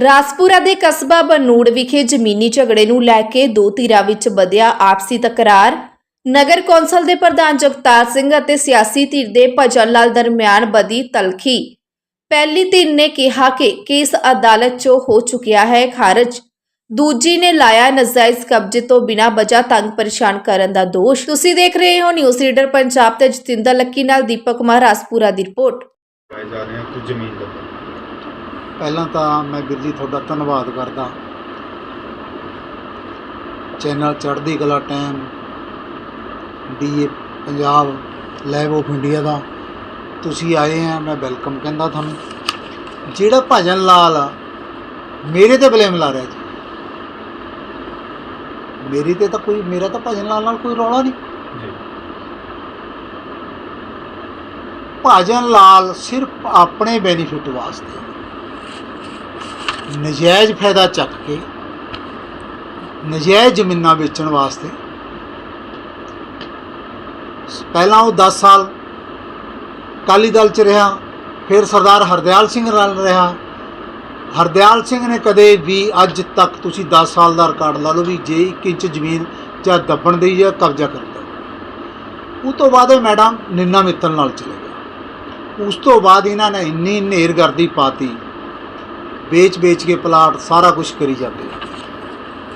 ਰਾਸਪੁਰਾ ਦੇ ਕਸਬਾ ਬਨੂੜ ਵਿਖੇ ਜ਼ਮੀਨੀ ਝਗੜੇ ਨੂੰ ਲੈ ਕੇ ਦੋ ਧਿਰਾਂ ਵਿੱਚ ਵਧਿਆ ਆਪਸੀ ਤਕਰਾਰ। ਨਗਰ ਕੌਂਸਲ ਦੇ ਪ੍ਰਧਾਨ ਜਗਤਾਰ ਸਿੰਘ ਅਤੇ ਸਿਆਸੀ ਧਿਰ ਦੇ ਭਜਨ ਲਾਲ ਦਰਮਿਆਨ ਵਧੀ ਤਲਖੀ। ਪਹਿਲੀ ਧਿਰ ਨੇ ਕਿਹਾ ਕਿ ਕੇਸ ਅਦਾਲਤ 'ਚੋਂ ਹੋ ਚੁੱਕਿਆ ਹੈ ਖਾਰਜ। ਦੂਜੀ ਨੇ ਲਾਇਆ ਨਜਾਇਜ਼ ਕਬਜ਼ੇ ਤੋਂ ਬਿਨਾਂ ਵਜ੍ਹਾ ਤੰਗ ਪਰੇਸ਼ਾਨ ਕਰਨ ਦਾ ਦੋਸ਼। ਤੁਸੀਂ ਦੇਖ ਰਹੇ ਹੋ ਨਿਊਜ਼ ਰੀਡਰ ਪੰਜਾਬ ਤੇ ਜਤਿੰਦਰ ਲੱਕੀ ਨਾਲ ਦੀਪਕ ਕੁਮਾਰ, ਰਾਸਪੁਰਾ ਦੀ ਰਿਪੋਰਟ। ਜਾ ਰਹੇ ਆ ਕੁਝ ਜ਼ਮੀਨ ਦਾ ਪਹਿਲਾਂ ਤਾਂ ਮੈਂ ਵੀਰ ਜੀ ਤੁਹਾਡਾ ਧੰਨਵਾਦ ਕਰਦਾ। ਚੈਨਲ ਚੜ੍ਹਦੀ ਕਲਾ ਟਾਈਮ ਡੀਏ ਪੰਜਾਬ ਲਾਈਵ ਆਫ ਇੰਡੀਆ ਦਾ। ਤੁਸੀਂ ਆਏ ਆ ਮੈਂ ਵੈਲਕਮ ਕਹਿੰਦਾ ਤੁਹਾਨੂੰ। ਜਿਹੜਾ ਭਜਨ ਲਾਲ ਮੇਰੇ ਤੇ ਬਲੇਮ ਲਾ ਰਿਹਾ ਜੀ। ਮੇਰੀ ਤੇ ਤਾਂ ਕੋਈ ਮੇਰਾ ਤਾਂ ਭਜਨ ਲਾਲ ਨਾਲ ਕੋਈ ਰੌਲਾ ਨਹੀਂ। ਜੀ। ਭਜਨ ਲਾਲ ਸਿਰਫ ਆਪਣੇ ਬੈਨੀਫਿਟ ਵਾਸਤੇ। ਨਜਾਇਜ਼ ਫਾਇਦਾ ਚੱਕ ਕੇ, ਨਜਾਇਜ਼ ਜ਼ਮੀਨਾਂ ਵੇਚਣ ਵਾਸਤੇ, ਪਹਿਲਾਂ ਉਹ 10 ਸਾਲ ਅਕਾਲੀ ਦਲ ਚ ਰਿਹਾ, ਫਿਰ ਸਰਦਾਰ ਹਰਦਿਆਲ ਸਿੰਘ ਨਾਲ ਰਿਹਾ। ਹਰਦਿਆਲ ਸਿੰਘ ਨੇ ਕਦੇ ਵੀ ਅੱਜ ਤੱਕ ਤੁਸੀਂ 10 ਸਾਲ ਦਾ ਰਿਕਾਰਡ ਲਾ ਲਓ ਵੀ ਜੇ 1 ਇੰਚ ਜ਼ਮੀਨ ਜਾਂ ਦੱਬਣ ਦੀ ਜਾਂ ਕਬਜ਼ਾ ਕਰਨ ਦਾ। ਉਹ ਤੋਂ ਬਾਅਦ ਇਹ ਮੈਡਮ ਨਿੰਨਾ ਮਿੱਤਲ ਨਾਲ ਚਲੇ ਗਿਆ ਉਸ ਤੋਂ ਬਾਅਦ ਇਹਨਾਂ ਨੇ ਇੰਨੀ ਨੇਰਗਰਦੀ ਪਾਤੀ ਵੇਚ-ਵੇਚ ਕੇ ਪਲਾਟ ਸਾਰਾ ਕੁਝ ਕਰੀ ਜਾਂਦੇ ਆ।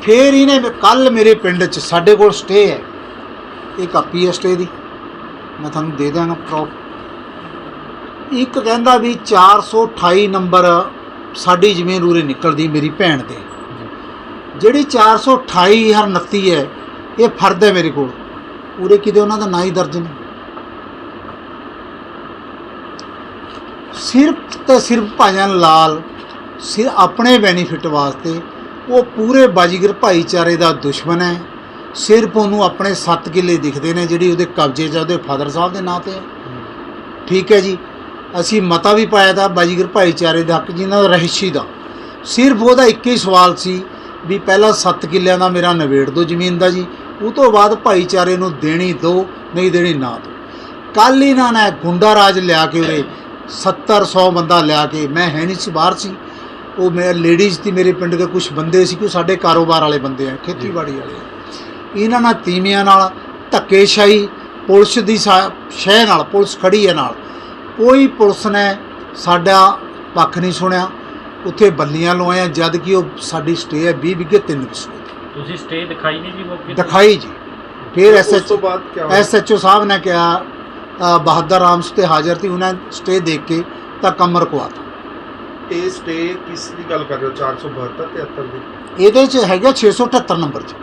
ਫੇਰ ਇਹਨੇ ਕੱਲ ਮੇਰੇ ਪਿੰਡ 'ਚ ਸਾਡੇ ਕੋਲ ਸਟੇ ਹੈ। ਇਹ ਕਾਪੀ ਹੈ ਸਟੇ ਦੀ। ਮੈਂ ਤੁਹਾਨੂੰ ਦੇ ਦਾਂਗਾ ਪ੍ਰੋਪ ਇੱਕ ਕਹਿੰਦਾ ਵੀ 428 ਨੰਬਰ ਸਾਡੀ ਜ਼ਮੀਨ ਉਰੇ ਨਿਕਲਦੀ ਮੇਰੀ ਭੈਣ ਦੇ। ਜਿਹੜੀ 428 ਹਰ 29 ਹੈ, ਇਹ ਫਰਦ ਹੈ ਮੇਰੇ ਕੋਲ। ਉਰੇ ਕਿਤੇ ਉਹਨਾਂ ਦਾ ਨਾਂ ਹੀ ਦਰਜ ਨਹੀਂ। ਸਿਰਫ ਤੇ ਸਿਰਫ ਭਜਨ ਲਾਲ ਸਿਰ ਆਪਣੇ ਬੈਨੀਫਿਟ ਵਾਸਤੇ ਉਹ ਪੂਰੇ ਬਾਜੀਗਰ ਭਾਈਚਾਰੇ ਦਾ ਦੁਸ਼ਮਣ ਹੈ। ਸਿਰਫ ਉਹਨੂੰ ਆਪਣੇ 7 ਕਿੱਲੇ ਦਿਖਦੇ ਨੇ ਜਿਹੜੀ ਉਹਦੇ ਕਬਜ਼ੇ 'ਚ ਉਹਦੇ ਫਾਦਰ ਸਾਹਿਬ ਦੇ ਨਾਂ ਤੇ। ਹੈ ਠੀਕ ਹੈ ਜੀ। ਅਸੀਂ ਮਤਾ ਵੀ ਪਾਇਆ ਤਾਂ ਬਾਜੀਗਰ ਭਾਈਚਾਰੇ ਦੇ ਹੱਕ ਜਿਹਨਾਂ ਦਾ ਰਹਿਸ਼ੀ ਦਾ। ਸਿਰਫ ਉਹਦਾ ਇੱਕ ਹੀ ਸਵਾਲ ਸੀ ਵੀ ਪਹਿਲਾਂ 7 ਕਿੱਲਿਆਂ ਦਾ ਮੇਰਾ ਨਵੇੜ ਦਿਓ ਜ਼ਮੀਨ ਦਾ ਜੀ। ਉਹ ਤੋਂ ਬਾਅਦ ਭਾਈਚਾਰੇ ਨੂੰ ਦੇਣੀ ਦਿਓ, ਨਹੀਂ ਦੇਣੀ ਨਾ ਦਿਓ। ਕੱਲ ਇਹਨਾਂ ਨੇ ਗੁੰਡਾ ਰਾਜ ਲਿਆ ਕੇ ਉਰੇ 70 100 ਬੰਦਾ ਲਿਆ ਕੇ, ਮੈਂ ਹੈ ਨਹੀਂ ਸੀ, ਬਾਹਰ ਸੀ। ਉਹ ਮੈਂ ਲੇਡੀਜ਼ ਦੀ ਮੇਰੇ ਪਿੰਡ ਦੇ ਕੁਝ ਬੰਦੇ ਸੀ ਕਿ ਉਹ ਸਾਡੇ ਕਾਰੋਬਾਰ ਵਾਲੇ ਬੰਦੇ ਆ ਖੇਤੀਬਾੜੀ ਵਾਲੇ। ਆ। ਇਹਨਾਂ ਨਾਲ ਤੀਵੀਆਂ ਨਾਲ ਧੱਕੇਸ਼ਾਹੀ ਪੁਲਿਸ ਦੀ ਸਾ- ਸ਼ਹਿ ਨਾਲ ਪੁਲਿਸ ਖੜੀ ਹੈ ਨਾਲ। ਕੋਈ ਪੁਲਿਸ ਨੇ ਸਾਡਾ ਪੱਖ ਨਹੀਂ ਸੁਣਿਆ। ਉੱਥੇ ਬੱਲੀਆਂ ਲਵਾਇਆ ਜਦ ਕਿ ਉਹ ਸਾਡੀ ਸਟੇ ਹੈ 20 ਵਿਗੇ 3 ਕਿਸਮ ਤੁਸੀਂ ਸਟੇ ਦਿਖਾਈ ਨਹੀਂ ਜੀ ਮੌਕੇ ਤੇ? ਦਿਖਾਈ ਜੀ। ਫਿਰ ਉਸ ਤੋਂ ਐਸਐਚਓ ਬਾਅਦ ਕੀ ਹੋਇਆ? ਐਸਐਚਓ ਸਾਹਿਬ ਨੇ ਕਿਹਾ ਅ, ਬਹਾਦਰ ਰਾਮ ਤੇ ਹਾਜ਼ਰ ਸੀ ਉਹਨਾਂ ਸਟੇ ਦੇਖ ਕੇ ਤਾਂ ਕੰਮ ਰਕਵਾਤਾ ਇਹ ਸਟੇ ਕਿਸ ਦੀ ਗੱਲ ਕਰ ਰਹੇ ਹੋ? 472 73 ਦੀ? ਇਹਦੇ ਚ ਹੈਗਾ 678 ਨੰਬਰ ਚ।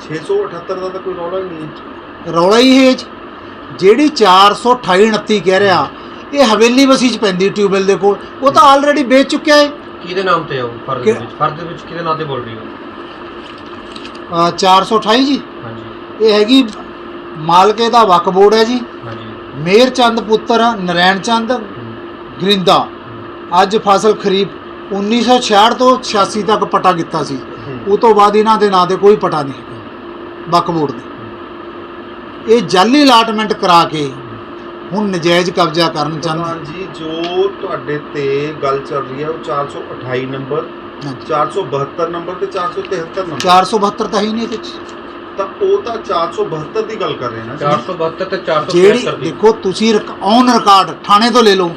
678 ਦਾ ਤਾਂ ਕੋਈ ਰੌਲਾ ਹੀ ਨਹੀਂ ਰੌਲਾ ਹੀ ਹੈ ਜੀ। ਜਿਹੜੀ 428 29 ਕਹਿ ਰਿਹਾ ਇਹ ਹਵੇਲੀ ਬਸੀ ਚ ਪੈਂਦੀ ਟਿਊਬਵੈਲ ਦੇ ਕੋਲ। ਉਹ ਤਾਂ ਆਲਰੇਡੀ ਵੇਚ ਚੁੱਕਿਆ ਹੈ। ਕਿਹਦੇ ਨਾਮ ਤੇ ਆਉ ਫਰਜ਼ ਦੇ ਕਿ- ਵਿੱਚ? ਫਰਜ਼ ਦੇ ਵਿੱਚ ਕਿਹਦੇ ਨਾਮ ਤੇ ਬੋਲ ਰਹੀ ਹੋ? ਅ, 428 ਜੀ। ਹਾਂਜੀ। ਇਹ ਹੈਗੀ ਮਾਲਕੇ ਦਾ ਵਕ ਬੋਰਡ ਹੈ ਜੀ। ਹਾਂਜੀ। ਮੇਰ ਚੰਦ ਪੁੱਤਰ ਨਰੈਣ ਚੰਦ ਹਮ, ਗਰਿੰਦਾ। ਅੱਜ ਫਸਲ ਖਰੀਫ 1966 ਤੋਂ 86 ਤੱਕ ਪਟਾ ਕੀਤਾ ਸੀ। ਉਹ ਤੋਂ ਬਾਅਦ ਇਹਨਾਂ ਦੇ ਨਾਂ ਤੇ ਕੋਈ ਪਟਾ ਨਹੀਂ ਬੋਰਡ ਦੇ। ਇਹ ਜਾਲੀ ਅਲਾਟਮੈਂਟ ਕਰਾ ਕੇ ਹੁਣ ਨਜਾਇਜ਼ ਕਬਜ਼ਾ ਕਰਨ ਚਾਹੁੰਦੇ ਜੀ ਜੋ ਤੁਹਾਡੇ ਤੇ ਗੱਲ ਚੱਲ ਰਹੀ ਹੈ ਉਹ 428 ਨੰਬਰ ਹਾਂਜੀ। 472 ਨੰਬਰ ਤੇ 473 ਨੰਬਰ। 472 ਤਾਂ ਹੀ ਨਹੀਂ ਇਹਦੇ ਤਾਂ ਉਹ ਤਾਂ 472 ਦੀ ਗੱਲ ਕਰ ਰਹੇ ਨਾ ਜੀ। 472 ਤੇ 473 ਜਿਹੜੀ ਦੀ। ਦੇਖੋ ਤੁਸੀਂ ਔਨ ਰਿਕਾਰਡ ਥਾਣੇ ਤੋਂ ਲੈ ਲਓ।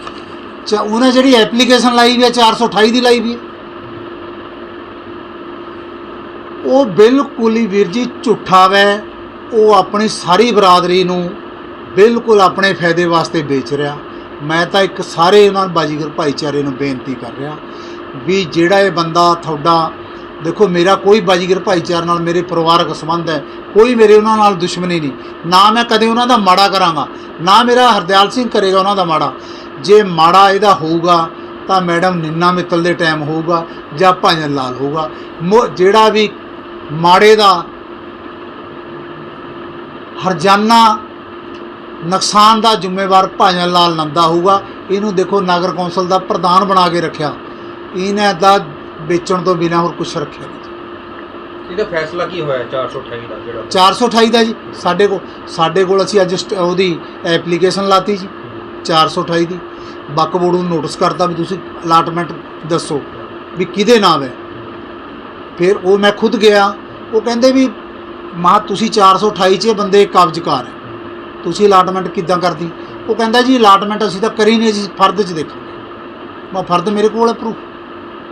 ਚਾ ਉਹਨੇ ਜਿਹੜੀ ਐਪਲੀਕੇਸ਼ਨ ਲਾਈ ਵੀ ਹੈ 428 ਦੀ ਲਾਈ ਵੀ ਹੈ ਉਹ ਬਿਲਕੁਲ ਹੀ ਵੀਰ ਜੀ ਝੂਠਾ ਵੈ। ਉਹ ਆਪਣੀ ਸਾਰੀ ਬਰਾਦਰੀ ਨੂੰ ਬਿਲਕੁਲ ਆਪਣੇ ਫਾਇਦੇ ਵਾਸਤੇ ਵੇਚ ਰਿਹਾ। ਮੈਂ ਤਾਂ ਇੱਕ ਸਾਰੇ ਉਹਨਾਂ ਬਾਜੀਗਰ ਭਾਈਚਾਰੇ ਨੂੰ ਬੇਨਤੀ ਕਰ ਰਿਹਾ ਵੀ ਜਿਹੜਾ ਇਹ ਬੰਦਾ ਤੁਹਾਡਾ, ਦੇਖੋ ਮੇਰਾ ਕੋਈ ਬਾਜੀਗਰ ਭਾਈਚਾਰੇ ਨਾਲ ਮੇਰੇ ਪਰਿਵਾਰਕ ਸੰਬੰਧ ਹੈ, ਕੋਈ ਮੇਰੇ ਉਹਨਾਂ ਨਾਲ ਦੁਸ਼ਮਣੀ ਨਹੀਂ। ਨਾ ਮੈਂ ਕਦੇ ਉਹਨਾਂ ਦਾ ਮਾੜਾ ਕਰਾਂਗਾ, ਨਾ ਮੇਰਾ ਹਰਦਿਆਲ ਸਿੰਘ ਕਰੇਗਾ ਉਹਨਾਂ ਦਾ ਮਾੜਾ। ਜੇ ਮਾੜਾ ਇਹਦਾ ਹੋਊਗਾ ਤਾਂ ਮੈਡਮ ਨਿੰਨਾ ਮਿੱਤਲ ਦੇ ਟਾਈਮ ਹੋਊਗਾ ਜਾਂ ਭਜਨ ਲਾਲ ਹੋਊਗਾ। ਜਿਹੜਾ ਵੀ ਮਾੜੇ ਦਾ ਹਰਜਾਨਾ ਨੁਕਸਾਨ ਦਾ ਜ਼ਿੰਮੇਵਾਰ ਭਜਨ ਲਾਲ ਨੰਦਾ ਹੋਊਗਾ ਇਹਨੂੰ ਦੇਖੋ ਨਗਰ ਕੌਂਸਲ ਦਾ ਪ੍ਰਧਾਨ ਬਣਾ ਕੇ ਰੱਖਿਆ। ਇਹਨੇ ਦਾ ਵੇਚਣ ਤੋਂ ਬਿਨਾਂ ਹੋਰ ਕੁਝ ਰੱਖਿਆ ਨਹੀਂ। ਇਹਦਾ ਫੈਸਲਾ ਕੀ ਹੋਇਆ 428 ਦਾ ਜਿਹੜਾ? 428 ਦਾ ਜੀ। ਸਾਡੇ ਕੋਲ ਸਾਡੇ ਕੋਲ ਅਸੀਂ ਅੱਜ ਉਹਦੀ ਐਪਲੀਕੇਸ਼ਨ ਲਾਤੀ ਜੀ 428 ਦੀ। ਬੱਕ ਬੋਰਡ ਨੂੰ ਨੋਟਿਸ ਕਰਤਾ ਵੀ ਤੁਸੀਂ ਅਲਾਟਮੈਂਟ ਦੱਸੋ ਵੀ ਕਿਹਦੇ ਨਾਮ ਹੈ। ਫਿਰ ਉਹ ਮੈਂ ਖੁਦ ਗਿਆ ਉਹ ਕਹਿੰਦੇ ਵੀ ਮਾ ਤੁਸੀਂ 428 ਚ ਬੰਦੇ ਕਬਜ਼ਕਾਰ ਹੈ। ਤੁਸੀਂ ਅਲਾਟਮੈਂਟ ਕਿੱਦਾਂ ਕਰਦੀ ਉਹ ਕਹਿੰਦਾ ਜੀ ਅਲਾਟਮੈਂਟ ਅਸੀਂ ਤਾਂ ਕਰੀ ਨਹੀਂ ਜੀ ਫਰਦ 'ਚ ਦੇਖਾਂਗੇ। ਮੈਂ ਫਰਦ ਮੇਰੇ ਕੋਲ ਹੈ ਪ੍ਰੂਫ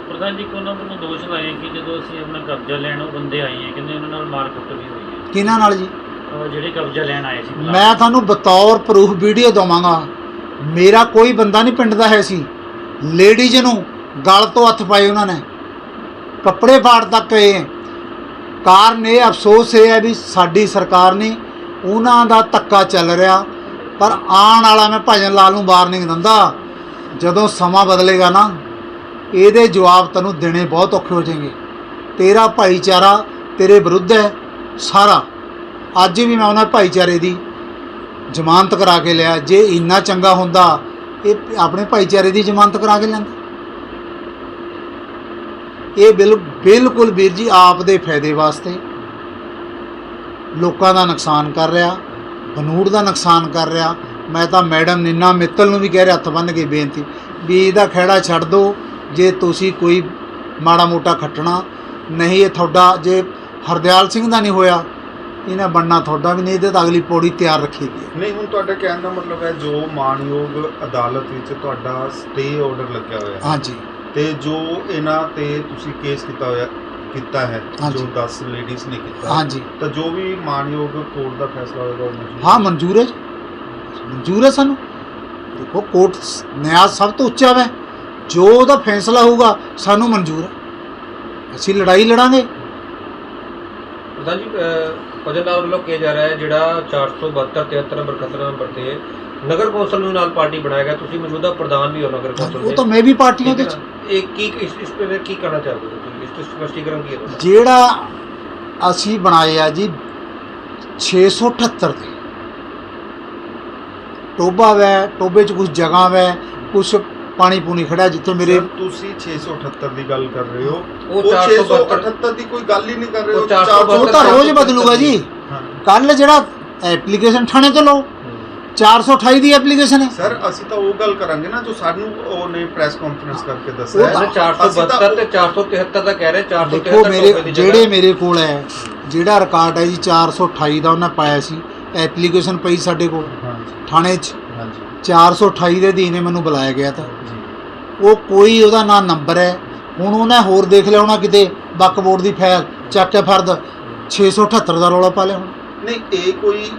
ਪ੍ਰਧਾਨ ਜੀ ਕੋਲੋਂ ਵੱਲੋਂ ਦੋਸ਼ ਲਾਏ ਕਿ ਜਦੋਂ ਅਸੀਂ ਆਪਣਾ ਕਬਜ਼ਾ ਲੈਣ ਉਹ ਬੰਦੇ ਆਏ ਹੈ ਕਹਿੰਦੇ ਉਹਨਾਂ ਨਾਲ ਮਾਰਕੁੱਟ ਵੀ ਹੋਈ ਹੈ ਕਿਹਨਾਂ ਨਾਲ ਜੀ? ਜਿਹੜੇ ਕਬਜ਼ਾ ਲੈਣ ਆਏ ਸੀ। ਮੈਂ ਤੁਹਾਨੂੰ ਬਤੌਰ ਪ੍ਰੂਫ ਵੀਡੀਓ ਦਵਾਂਗਾ। ਮੇਰਾ ਕੋਈ ਬੰਦਾ ਨਹੀਂ ਪਿੰਡ ਦਾ ਹੈ ਸੀ। ਲੇਡੀਜ਼ ਨੂੰ ਗਲ ਤੋਂ ਹੱਥ ਪਾਏ ਉਹਨਾਂ ਨੇ। ਕੱਪੜੇ ਫਾੜ ਤੱਕ ਗਏ। ਕਾਰਨ ਇਹ ਅਫਸੋਸ ਇਹ ਹੈ ਵੀ ਸਾਡੀ ਸਰਕਾਰ ਨੇ ਉਹਨਾਂ ਦਾ ਧੱਕਾ ਚੱਲ ਰਿਹਾ। ਪਰ ਆਉਣ ਵਾਲਾ ਮੈਂ ਭਜਨ ਲਾਲ ਨੂੰ ਵਾਰਨਿੰਗ ਦਿੰਦਾ, ਜਦੋਂ ਸਮਾਂ ਬਦਲੇਗਾ ਨਾ, ਇਹਦੇ ਜਵਾਬ ਤੈਨੂੰ ਦੇਣੇ ਬਹੁਤ ਔਖੇ ਹੋ ਜਾਣਗੇ। ਤੇਰਾ ਭਾਈਚਾਰਾ ਤੇਰੇ ਵਿਰੁੱਧ ਹੈ ਸਾਰਾ। ਅੱਜ ਵੀ ਮੈਂ ਉਹਨਾਂ ਭਾਈਚਾਰੇ ਦੀ ਜ਼ਮਾਨਤ ਕਰਾ ਕੇ ਲਿਆ। ਜੇ ਇੰਨਾ ਚੰਗਾ ਹੁੰਦਾ, ਇਹ ਆਪਣੇ ਭਾਈਚਾਰੇ ਦੀ ਜ਼ਮਾਨਤ ਕਰਾ ਕੇ ਲੈਂਦਾ ਇਹ ਬਿਲ, ਬਿਲਕੁਲ ਵੀਰ ਜੀ ਆਪ ਦੇ ਫਾਇਦੇ ਵਾਸਤੇ ਲੋਕਾਂ ਦਾ ਨੁਕਸਾਨ ਕਰ ਰਿਹਾ, ਬਨੂੜ ਦਾ ਨੁਕਸਾਨ ਕਰ ਰਿਹਾ। ਮੈਂ ਤਾਂ ਮੈਡਮ ਨਿੰਨਾ ਮਿੱਤਲ ਨੂੰ ਵੀ ਕਹਿ ਰਿਹਾ, ਹੱਥ ਬੰਨ੍ਹ ਕੇ ਬੇਨਤੀ, ਵੀ ਇਹਦਾ ਖਹਿੜਾ ਛੱਡ ਦਿਓ, ਜੇ ਤੁਸੀਂ ਕੋਈ ਮਾੜਾ ਮੋਟਾ ਖੱਟਣਾ। ਨਹੀਂ, ਇਹ ਤੁਹਾਡਾ, ਜੇ ਹਰਦਿਆਲ ਸਿੰਘ ਦਾ ਨਹੀਂ ਹੋਇਆ ਇਹਨਾਂ ਬਣਨਾ ਤੁਹਾਡਾ ਵੀ ਨਹੀਂ ਇਹਦੇ ਤਾਂ ਅਗਲੀ ਪੌੜੀ ਤਿਆਰ ਰੱਖੀ ਗਈ ਹੈ। ਨਹੀਂ ਹੁਣ ਤੁਹਾਡੇ ਕਹਿਣ ਦਾ ਮਤਲਬ ਹੈ ਜੋ ਮਾਨਯੋਗ ਅਦਾਲਤ ਵਿੱਚ ਤੁਹਾਡਾ ਸਟੇ ਆਰਡਰ ਲੱਗਿਆ ਹੋਇਆ ਹੈ। ਹਾਂਜੀ। ਤੇ ਜੋ ਇਹਨਾਂ ਤੇ ਤੁਸੀਂ ਕੇਸ ਕੀਤਾ ਹੋਇਆ ਕੀਤਾ ਹੈ ਹਾਂਜੀ। ਜੋ 10 ਲੇਡੀਜ਼ ਨੇ ਕੀਤਾ ਹਾਂਜੀ। ਤਾਂ ਜੋ ਵੀ ਮਾਨਯੋਗ ਕੋਰਟ ਦਾ ਫੈਸਲਾ ਹੋਏਗਾ ਉਹ ਮਨਜ਼ੂਰ ਹਾਂ ਮਨਜ਼ੂਰ ਹੈ ਜੀ। ਮਨਜ਼ੂਰ ਹੈ ਸਾਨੂੰ। ਦੇਖੋ ਕੋਰਟ ਸ- ਨਿਆਂ ਸਭ ਤੋਂ ਉੱਚਾ ਹੈ ਜੋ ਉਹਦਾ ਫੈਸਲਾ ਹੋਊਗਾ ਸਾਨੂੰ ਮਨਜ਼ੂਰ ਹੈ। ਅਸੀਂ ਲੜਾਈ ਲੜਾਂਗੇ। ਪ੍ਰਧਾਨ ਜੀ ਭਜਨ ਲਾਲ ਵੱਲੋਂ ਕਿਹਾ ਜਾ ਰਿਹਾ ਹੈ ਜਿਹੜਾ 472 73 ਨੰਬਰ 71 ਨੰਬਰ ਤੇ ਨਗਰ ਕੌਂਸਲ ਨੂੰ ਨਾਲ ਪਾਰਟੀ ਬਣਾਇਆ ਗਿਆ। ਤੁਸੀਂ ਮੌਜੂਦਾ ਪ੍ਰਧਾਨ ਵੀ ਹੋ ਨਗਰ ਕੌਂਸਲ ਉਹ ਤਾਂ ਮੈਂ ਵੀ ਪਾਰਟੀ ਉਹਦੇ ਚ। ਇਹ ਕੀ ਇਸ ਇਸ ਤੇ ਕੀ ਕਰਨਾ ਚਾਹਦੇ ਹੋ ਤੁਸੀਂ? ਇਸ ਤੇ ਸਪਸ਼ਟੀਕਰਨ ਕੀ ਹੈ? ਜਿਹੜਾ ਅਸੀਂ ਬਣਾਏ ਆ ਜੀ 678 ਦੇ। ਟੋਬਾ ਵੈ ਟੋਬੇ ਚ ਕੁਝ ਜਗ੍ਹਾ ਵੈ ਕੁਝ ਪਾਣੀ ਪੂਣੀ ਖੜਾ ਜਿੱਥੇ ਮੇਰੇ ਤੁਸੀਂ 678 ਦੀ ਗੱਲ ਕਰ ਰਹੇ ਹੋ। ਉਹ ਉਹ 472 678 ਦੀ ਕੋਈ ਗੱਲ ਹੀ ਨਹੀਂ ਕਰ ਰਹੇ ਹੋ। 472 ਉਹ ਤਾਂ ਰੋਜ਼ ਬਦਲੂਗਾ ਜੀ। ਕੱਲ ਜਿਹੜਾ ਐਪਲੀਕੇਸ਼ਨ ਥਾਣੇ ਤੋਂ ਲਓ। 428 ਦੀ ਐਪਲੀਕੇਸ਼ਨ ਹੈ। ਸਰ ਅਸੀਂ ਤਾਂ ਉਹ ਗੱਲ ਕਰਾਂਗੇ ਨਾ ਜੋ ਸਾਨੂੰ ਉਹਨੇ ਪ੍ਰੈਸ ਕਾਨਫਰੰਸ ਕਰਕੇ ਦੱਸਿਆ ਤਾਂ- ਹੈ। ਇਹਦੇ ਅਸੀਂ ਤਾਂ 472 ਤੇ 473 ਦਾ ਕਹਿ ਰਹੇ 473 ਦੇਖੋ ਮੇਰੇ ਜਿਹੜੇ। ਮੇਰੇ ਕੋਲ ਹੈ ਜਿਹੜਾ ਰਿਕਾਰਡ ਹੈ ਜੀ 428 ਦਾ ਉਹਨਾਂ ਪਾਇਆ ਸੀ। ਐਪਲੀਕੇਸ਼ਨ ਪਈ ਸਾਡੇ ਕੋਲ। ਥਾਣੇ 'ਚ। ਹਾਂਜੀ। 428 ਦੇ ਅਧੀਨ ਹੀ ਮੈਨੂੰ ਬੁਲਾਇਆ ਗਿਆ ਤਾਂ। ਉਹ ਕੋਈ ਉਹਦਾ ਨਾ ਨੰਬਰ ਹੈ। ਹੁਣ ਉਹਨੇ ਹੋਰ ਦੇਖ ਲਿਆ ਹੋਣਾ ਕਿਤੇ ਬੱਕ ਬੋਰਡ ਦੀ ਫਾਈਲ ਚੱਕ ਕੇ ਫਰਦ 678 ਦਾ ਰੌਲਾ ਪਾ ਲਿਆ ਹੁਣ। ਨਹੀਂ ਇਹ ਕੋਈ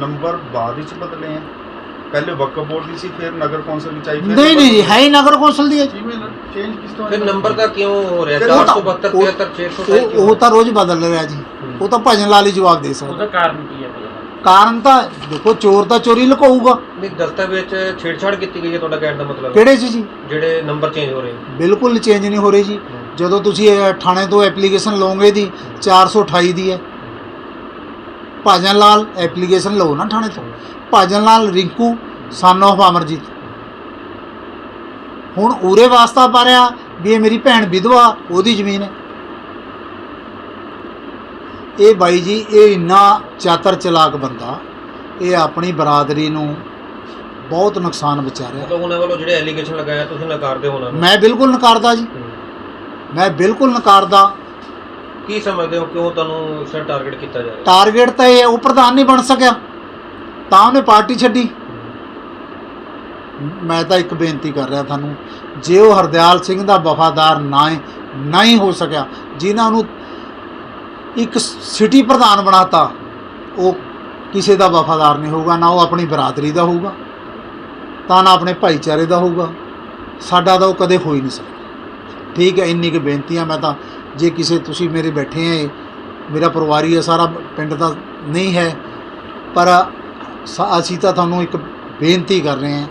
ਨੰਬਰ ਬਾਅਦ ਵਿੱਚ ਬਦਲੇ ਆ। ਪਹਿਲੇ ਵਕਫ ਬੋਰਡ ਦੀ ਸੀ ਫਿਰ ਨਗਰ ਕੌਂਸਲ ਵਿੱਚ ਆਈ ਫਿਰ ਨਹੀਂ ਨਹੀਂ ਜੀ ਹੈ ਹੀ ਨਗਰ ਕੌਂਸਲ ਦੀ ਹੈ ਜੀ। ਚੇਂਜ ਕਿਸ ਤੋਂ ਫਿਰ ਨੰਬਰ ਦਾ ਕਿਉਂ ਹੋ ਰਿਹਾ? ਫਿਰ ਉਹ ਤਾਂ- 472 ਉਹ- 73 628 ਉਹ ਉਹ ਤਾਂ ਰੋਜ਼ ਬਦਲ ਰਿਹਾ ਜੀ। ਉਹ ਤਾਂ ਭਜਨ ਲਾਲ ਹੀ ਜਵਾਬ ਦੇ ਸਕਦਾ। ਉਹਦਾ ਕਾਰਨ ਕੀ ਹੈ ਪ੍ਰਧਾਨ ਕਾਰਨ ਤਾਂ ਦੇਖੋ ਚੋਰ ਤਾਂ ਚੋਰੀ ਲੁਕਾਊਗਾ। ਨਹੀਂ ਦਸਤਾਵੇਜ਼ 'ਚ ਛੇੜਛਾੜ ਕੀਤੀ ਗਈ ਹੈ ਤੁਹਾਡਾ ਕਹਿਣ ਦਾ ਮਤਲਬ? ਕਿਹੜੇ 'ਚ ਜੀ? ਜਿਹੜੇ ਨੰਬਰ ਚੇਂਜ ਹੋ ਰਹੇ। ਨੇ ਬਿਲਕੁਲ ਚੇਂਜ ਨਹੀਂ ਹੋ ਰਹੀ ਜੀ। ਜਦੋਂ ਤੁਸੀਂ ਥਾਣੇ ਤੋਂ ਐਪਲੀਕੇਸ਼ਨ ਲਓਗੇ ਦੀ 428 ਦੀ ਹੈ। ਭਾਜਨ ਲਾਲ ਐਪਲੀਕੇਸ਼ਨ ਲਓ ਨਾ ਥਾਣੇ ਤੋਂ। ਭਾਜਨ ਲਾਲ ਰਿੰਕੂ ਸਨ of ਅਮਰਜੀਤ। ਹੁਣ ਉਰੇ ਵਾਸਤਾ ਪਾ ਰਿਹਾ ਵੀ ਇਹ ਮੇਰੀ ਭੈਣ ਵਿਧਵਾ ਉਹਦੀ ਜ਼ਮੀਨ ਹੈ। ਇਹ ਬਾਈ ਜੀ ਇਹ ਇੰਨਾ ਚਾਤਰ ਚਲਾਕ ਬੰਦਾ ਇਹ ਆਪਣੀ ਬਰਾਦਰੀ ਨੂੰ ਬਹੁਤ ਨੁਕਸਾਨ ਵਿਚਾ ਰਿਹਾ ਮਤਲਬ ਉਹਨਾਂ ਵੱਲੋਂ ਜਿਹੜੇ ਐਲੀਗੇਸ਼ਨ ਲਗਾਇਆ ਤੁਸੀਂ ਨਕਾਰਦੇ ਹੋ ਉਹਨਾਂ ਨੂੰ? ਮੈਂ ਬਿਲਕੁਲ ਨਕਾਰਦਾ ਜੀ। ਹੂੰ। ਮੈਂ ਬਿਲਕੁਲ ਨਕਾਰਦਾ। ਕੀ ਸਮਝਦੇ ਹੋ ਕਿਉਂ ਤੁਹਾਨੂੰ ਇਸ ਟਾਰਗੇਟ ਕੀਤਾ ਜਾ ਰਿਹਾ ਟਾਰਗੇਟ ਤਾਂ ਇਹ ਹੈ, ਉਹ ਪ੍ਰਧਾਨ ਨਹੀਂ ਬਣ ਸਕਿਆ। ਤਾਂ ਉਹਨੇ ਪਾਰਟੀ ਛੱਡੀ। ਮੈਂ ਤਾਂ ਇੱਕ ਬੇਨਤੀ ਕਰ ਰਿਹਾ ਤੁਹਾਨੂੰ ਜੇ ਉਹ ਹਰਦਿਆਲ ਸਿੰਘ ਦਾ ਵਫਾਦਾਰ ਨਾ ਨਹੀਂ ਹੋ ਸਕਿਆ ਜਿਨ੍ਹਾਂ ਨੂੰ ਇੱਕ ਸਿਟੀ ਪ੍ਰਧਾਨ ਬਣਾਤਾ, ਉਹ ਕਿਸੇ ਦਾ ਵਫਾਦਾਰ ਨਹੀਂ ਹੋਊਗਾ, ਨਾ ਉਹ ਆਪਣੀ ਬਰਾਦਰੀ ਦਾ ਹੋਊਗਾ, ਤਾਂ ਨਾ ਆਪਣੇ ਭਾਈਚਾਰੇ ਦਾ ਹੋਊਗਾ। ਸਾਡਾ ਤਾਂ ਉਹ ਕਦੇ ਹੋ ਹੀ ਨਹੀਂ ਸਕਦਾ। ਠੀਕ ਹੈ, ਇੰਨੀ ਕੁ ਬੇਨਤੀ ਆ ਮੈਂ ਤਾਂ। ਜੇ ਕਿਸੇ, ਤੁਸੀਂ ਮੇਰੇ ਬੈਠੇ ਆ ਮੇਰਾ ਪਰਿਵਾਰ ਹੀ ਹੈ ਸਾਰਾ ਪਿੰਡ ਦਾ ਨਹੀਂ ਹੈ, ਪਰ ਸ- ਅਸੀਂ ਤਾਂ ਤੁਹਾਨੂੰ ਇੱਕ ਬੇਨਤੀ ਕਰ ਰਹੇ ਹਾਂ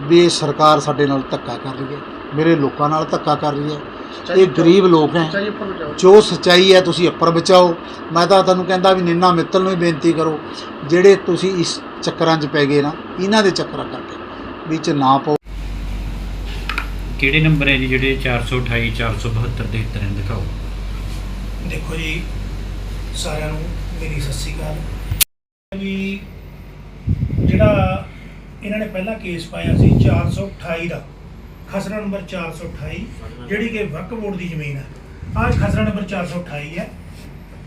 ਵੀ ਸਰਕਾਰ ਸਾਡੇ ਨਾਲ ਧੱਕਾ ਕਰ ਰਹੀ ਹੈ, ਮੇਰੇ ਲੋਕਾਂ ਨਾਲ ਧੱਕਾ ਕਰ ਰਹੀ ਹੈ। ਇਹ ਗਰੀਬ ਲੋਕ ਹੈ। ਜੋ ਸੱਚਾਈ ਹੈ ਤੁਸੀਂ ਉੱਪਰ ਬਚਾਓ। ਮੈਂ ਤਾਂ ਤੁਹਾਨੂੰ ਕਹਿੰਦਾ ਵੀ ਨਿੰਨਾ ਮਿੱਤਲ ਨੂੰ ਹੀ ਬੇਨਤੀ ਕਰੋ ਜਿਹੜੇ ਤੁਸੀਂ ਇਸ ਚੱਕਰਾਂ 'ਚ ਪੈ ਗਏ ਨਾ ਇਹਨਾਂ ਦੇ ਚੱਕਰਾਂ ਕਰਕੇ ਵਿੱਚ ਨਾ ਪਾਓ। ਕਿਹੜੇ ਨੰਬਰ ਹੈ ਜੀ ਜਿਹੜੇ 428 472 ਦੇ ਤਰ੍ਹਾਂ ਦਿਖਾਓ? ਦੇਖੋ ਜੀ ਸਾਰਿਆਂ ਨੂੰ ਮੇਰੀ ਸਤਿ ਸ੍ਰੀ ਅਕਾਲ। ਵੀ ਜਿਹੜਾ ਇਹਨਾਂ ਨੇ ਪਹਿਲਾਂ ਕੇਸ ਪਾਇਆ ਸੀ 428 ਦਾ ਖਸਰਾ ਨੰਬਰ 428 ਜਿਹੜੀ ਕਿ ਵਕਫ ਬੋਰਡ ਦੀ ਜ਼ਮੀਨ ਹੈ। ਆਹ ਖਸਰਾ ਨੰਬਰ 428 ਹੈ।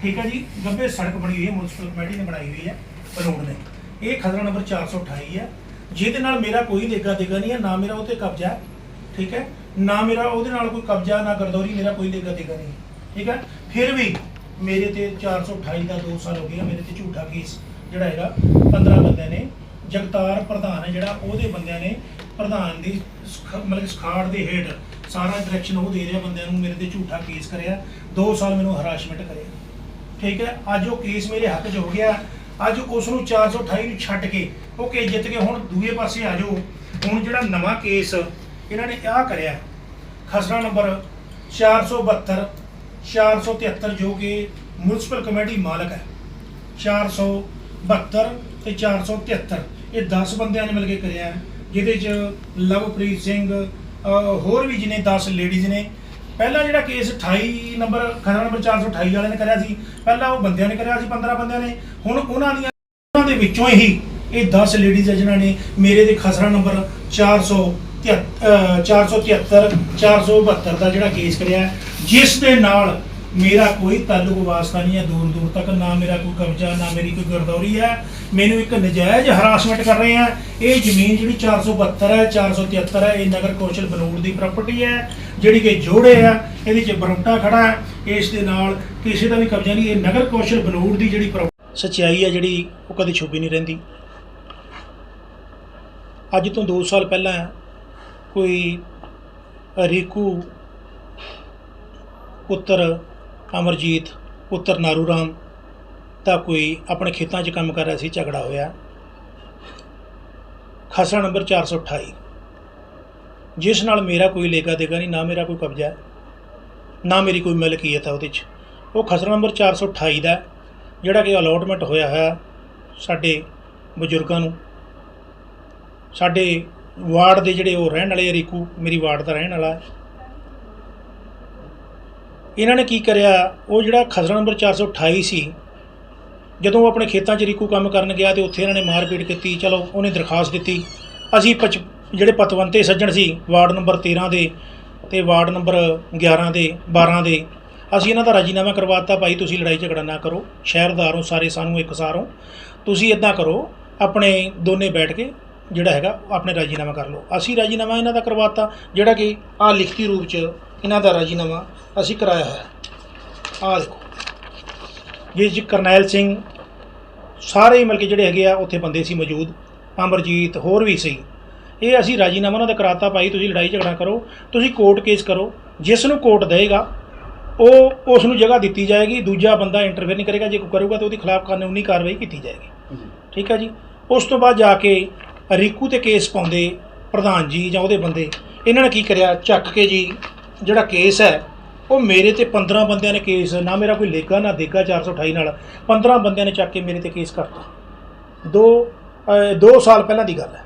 ਠੀਕ ਹੈ ਜੀ? ਗੱਬੇ ਸੜਕ ਬਣੀ ਹੋਈ ਹੈ ਮਿਊਨਿਸਪਲ ਕਮੇਟੀ ਨੇ ਬਣਾਈ ਹੋਈ ਹੈ ਬਨੂੜ ਨੇ। ਇਹ ਖਸਰਾ ਨੰਬਰ 428 ਹੈ। ਜਿਹਦੇ ਨਾਲ ਮੇਰਾ ਕੋਈ ਲੇਗਾ ਦੇਗਾ ਨਹੀਂ ਹੈ ਨਾ ਮੇਰਾ ਉਹ ਤੇ ਕਬਜ਼ਾ ਹੈ। ਠੀਕ ਹੈ? ਨਾ ਮੇਰਾ ਉਹਦੇ ਨਾਲ ਕੋਈ ਕਬਜ਼ਾ ਨਾ ਗਰਦੌਰੀ ਮੇਰਾ ਕੋਈ ਲੇਗਾ ਦੇਗਾ ਨਹੀਂ ਠੀਕ ਹੈ? ਫਿਰ ਵੀ ਮੇਰੇ ਤੇ 428 ਦਾ 2 ਸਾਲ ਹੋ ਗਏ ਆ, ਮੇਰੇ ਤੇ ਝੂਠਾ ਕੇਸ ਜਿਹੜਾ ਹੈਗਾ 15 ਬੰਦਿਆਂ ਨੇ। ਜਗਤਾਰ ਪ੍ਰਧਾਨ ਹੈ ਜਿਹੜਾ ਉਹਦੇ ਬੰਦਿਆਂ ਨੇ ਪ੍ਰਧਾਨ ਦੀ ਸਖ- ਮਤਲਬ ਕਿ ਸਖਾੜ ਦੇ ਹੇਠ ਸਾਰਾ ਡਾਇਰੈਕਸ਼ਨ ਉਹ ਦੇ ਰਿਹਾ ਬੰਦਿਆਂ ਨੂੰ ਮੇਰੇ ਤੇ ਝੂਠਾ ਕੇਸ ਕਰਿਆ। 2 ਸਾਲ ਮੈਨੂੰ ਹਰਾਸਮੈਂਟ ਕਰਿਆ। ਠੀਕ ਹੈ? ਅੱਜ ਉਹ ਕੇਸ ਮੇਰੇ ਹੱਕ 'ਚ ਹੋ ਗਿਆ। ਅੱਜ ਉਸ ਨੂੰ 428 ਨੂੰ ਛੱਡ ਕੇ ਉਹ ਕੇਸ ਜਿੱਤ ਕੇ ਹੁਣ ਦੂਏ ਪਾਸੇ ਆ ਜਾਓ। ਹੁਣ ਜਿਹੜਾ ਨਵਾਂ ਕੇਸ ਇਹਨਾਂ ਨੇ ਆਹ ਕਰਿਆ। ਖਸਰਾ ਨੰਬਰ 472 473 ਜੋ ਕਿ ਮਿਊਨਿਸਪਲ ਕਮੇਟੀ ਮਾਲਕ ਹੈ। 472 ਤੇ 473 ਇਹ 10 ਬੰਦਿਆਂ ਨੇ ਮਿਲ ਕੇ ਕਰਿਆ। ਹੈ, ਜਿਹਦੇ ਚ ਲਵਪ੍ਰੀਤ ਸਿੰਘ ਹੋਰ ਵੀ ਜਿਹਨੇ 10 ਲੇਡੀਜ਼ ਨੇ। ਪਹਿਲਾ ਜਿਹੜਾ ਕੇਸ 28 ਨੰਬਰ ਖਸਰਾ ਨੰਬਰ 428 ਵਾਲੇ ਨੇ ਕਰਿਆ ਸੀ। ਪਹਿਲਾਂ ਉਹ ਬੰਦਿਆਂ ਨੇ ਕਰਿਆ ਸੀ 15 ਬੰਦਿਆਂ ਨੇ। ਹੁਣ ਉਹਨਾਂ ਦੀਆਂ ਉਹਨਾਂ ਦੇ ਵਿੱਚੋਂ ਹੀ ਇਹ 10 ਲੇਡੀਜ਼ ਹੈ ਜਿਨ੍ਹਾਂ ਨੇ ਮੇਰੇ ਦੇ ਖਸਰਾ ਨੰਬਰ 473 473 472 ਦਾ ਜਿਹੜਾ ਕੇਸ ਕਰਿਆ। ਜਿਸ ਦੇ ਨਾਲ ਮੇਰਾ ਕੋਈ ਤਾਲੁਕ ਵਾਸਤਾ ਨਹੀਂ ਹੈ, ਦੂਰ ਦੂਰ ਤੱਕ ਨਾ ਮੇਰਾ ਕੋਈ ਕਬਜ਼ਾ, ਨਾ ਮੇਰੀ ਕੋਈ ਗਰਦੌਰੀ ਹੈ। ਮੈਨੂੰ ਇੱਕ ਨਜਾਇਜ਼ ਹਰਾਸਮੈਂਟ ਕਰ ਰਹੇ ਆ ਇਹ ਜ਼ਮੀਨ ਜਿਹੜੀ 472 ਹੈ 473 ਹੈ, ਇਹ ਨਗਰ ਕੌਸ਼ਲ ਬਨੂੜ ਦੀ ਪ੍ਰਾਪਰਟੀ ਹੈ, ਜਿਹੜੀ ਕਿ ਜੋੜੇ ਆ ਇਹਦੇ 'ਚ ਬਰੋਟਾ ਖੜਾ ਹੈ। ਇਸ ਦੇ ਨਾਲ ਕਿਸੇ ਦਾ ਵੀ ਕਬਜ਼ਾ ਨਹੀਂ, ਇਹ ਨਗਰ ਕੌਸ਼ਲ ਬਨੂੜ ਦੀ ਜਿਹੜੀ ਪ੍ਰੋ- ਸੱਚਾਈ ਹੈ ਜਿਹੜੀ, ਉਹ ਕਦੇ ਛੁਪੀ ਨਹੀਂ ਰਹਿੰਦੀ। ਅੱਜ ਤੋਂ 2 ਸਾਲ ਪਹਿਲਾਂ ਕੋਈ ਰੀਕੂ ਪੁੱਤਰ ਅਮਰਜੀਤ ਪੁੱਤਰ ਨਾਰੂ ਰਾਮ ਦਾ ਕੋਈ ਆਪਣੇ ਖੇਤਾਂ 'ਚ ਕੰਮ ਕਰ ਰਿਹਾ ਸੀ ਝਗੜਾ ਹੋਇਆ। ਖਸਰਾ ਨੰਬਰ 428 ਜਿਸ ਨਾਲ ਮੇਰਾ ਕੋਈ ਲੇਗਾ ਦੇਗਾ ਨਹੀਂ ਨਾ ਮੇਰਾ ਕੋਈ ਕਬਜ਼ਾ ਹੈ ਨਾ ਮੇਰੀ ਕੋਈ ਮਲਕੀਅਤ ਹੈ ਉਹਦੇ 'ਚ। ਉਹ ਖਸਰਾ ਨੰਬਰ 428 ਦਾ ਜਿਹੜਾ ਕਿ ਅਲੋਟਮੈਂਟ ਹੋਇਆ ਹੋਇਆ ਸਾਡੇ ਬਜ਼ੁਰਗਾਂ ਨੂੰ। ਸਾਡੇ ਵਾਰਡ ਦੇ ਜਿਹੜੇ ਉਹ ਰਹਿਣ ਵਾਲੇ ਆ, ਰੀਕੂ ਮੇਰੀ ਵਾਰਡ ਦਾ ਰਹਿਣ ਵਾਲਾ ਹੈ। ਇਹਨਾਂ ਨੇ ਕੀ ਕਰਿਆ? ਉਹ ਜਿਹੜਾ ਖਸਰਾ ਨੰਬਰ 428 ਸੀ ਜਦੋਂ ਉਹ ਆਪਣੇ ਖੇਤਾਂ 'ਚ ਰੀਕੂ ਕੰਮ ਕਰਨ ਗਿਆ ਤੇ ਉੱਥੇ ਇਹਨਾਂ ਨੇ ਮਾਰਪੀਟ ਕੀਤੀ, ਚਲੋ ਉਹਨੇ ਦਰਖਾਸਤ ਦਿੱਤੀ। ਅਸੀਂ ਪਚ, ਜਿਹੜੇ ਪਤਵੰਤੇ ਸੱਜਣ ਸੀ, ਵਾਰਡ ਨੰਬਰ 13 ਦੇ ਤੇ ਵਾਰਡ ਨੰਬਰ 11 ਦੇ 12 ਦੇ, ਅਸੀਂ ਇਹਨਾਂ ਦਾ ਰਾਜੀਨਾਮਾ ਕਰਵਾਤਾ, ਭਾਈ ਤੁਸੀਂ ਲੜਾਈ ਝਗੜਾ ਨਾ ਕਰੋ ਸ਼ਹਿਰਦਾਰੋਂ ਸਾਰੇ ਸਾਨੂੰ ਇੱਕਸਾਰ ਹੋ। ਤੁਸੀਂ ਇਦਾਂ ਕਰੋ, ਆਪਣੇ ਦੋਨੇ ਬੈਠ ਕੇ ਜਿਹੜਾ ਹੈਗਾ, ਆਪਣੇ ਰਾਜੀਨਾਮਾ ਕਰ ਲਓ। ਅਸੀਂ ਰਾਜੀਨਾਮਾ ਇਹਨਾਂ ਦਾ ਕਰਵਾਤਾ, ਜਿਹੜਾ ਕਿ ਆ ਲਿਖਤੀ ਰੂਪ 'ਚ ਇਹਨਾਂ ਦਾ ਰਾਜੀਨਾਮਾ ਅਸੀਂ ਕਰਾਇਆ ਹੈ। ਆਹ ਦੇਖੋ। ਜਿਸ 'ਚ ਕਰਨੈਲ ਸਿੰਘ ਸਾਰੇ ਹੀ ਮਿਲ ਕੇ ਜਿਹੜੇ ਹੈਗੇ ਆ ਉੱਥੇ ਬੰਦੇ ਸੀ ਮੌਜੂਦ। ਅਮਰਜੀਤ ਹੋਰ ਵੀ ਸੀ। ਇਹ ਅਸੀਂ ਰਾਜੀਨਾਮਾ ਉਹਨਾਂ ਦਾ ਕਰਾਤਾ ਭਾਈ ਤੁਸੀਂ ਲੜਾਈ ਝਗੜਾ ਕਰੋ ਤੁਸੀਂ ਕੋਰਟ ਕੇਸ ਕਰੋ। ਜਿਸ ਨੂੰ ਕੋਰਟ ਦੇਗਾ ਉਹ ਉਸ ਨੂੰ ਜਗ੍ਹਾ ਦਿੱਤੀ ਜਾਏਗੀ ਦੂਜਾ ਬੰਦਾ ਇੰਟਰਫੇਅਰ ਨਹੀਂ ਕਰੇਗਾ। ਜੇ ਕੋਈ ਕਰੂਗਾ ਤਾਂ ਉਹਦੇ ਖਿਲਾਫ ਕਾਨੂੰਨੀ ਕਾਰਵਾਈ ਕੀਤੀ ਜਾਏਗੀ। ਜੀ ਠੀਕ ਹੈ ਜੀ? ਉਸ ਤੋਂ ਬਾਅਦ ਜਾ ਕੇ ਰੀਕੂ ਤੇ ਕੇਸ ਪਾਉਂਦੇ ਪ੍ਰਧਾਨ ਜੀ ਜਾਂ ਉਹਦੇ ਬੰਦੇ। ਇਹਨਾਂ ਨੇ ਕੀ ਕਰਿਆ? ਚੱਕ ਕੇ ਜੀ ਜਿਹੜਾ ਕੇਸ ਹੈ ਉਹ ਮੇਰੇ ਤੇ 15 ਬੰਦਿਆਂ ਨੇ ਕੇਸ ਨਾ ਮੇਰਾ ਕੋਈ ਲੇਗਾ ਨਾ ਦੇਗਾ 428 ਨਾਲ। 15 ਬੰਦਿਆਂ ਨੇ ਚੱਕ ਕੇ ਮੇਰੇ ਤੇ ਕੇਸ ਕਰਤਾ। ਦੋ ਦੋ ਸਾਲ ਪਹਿਲਾਂ ਦੀ ਗੱਲ ਹੈ।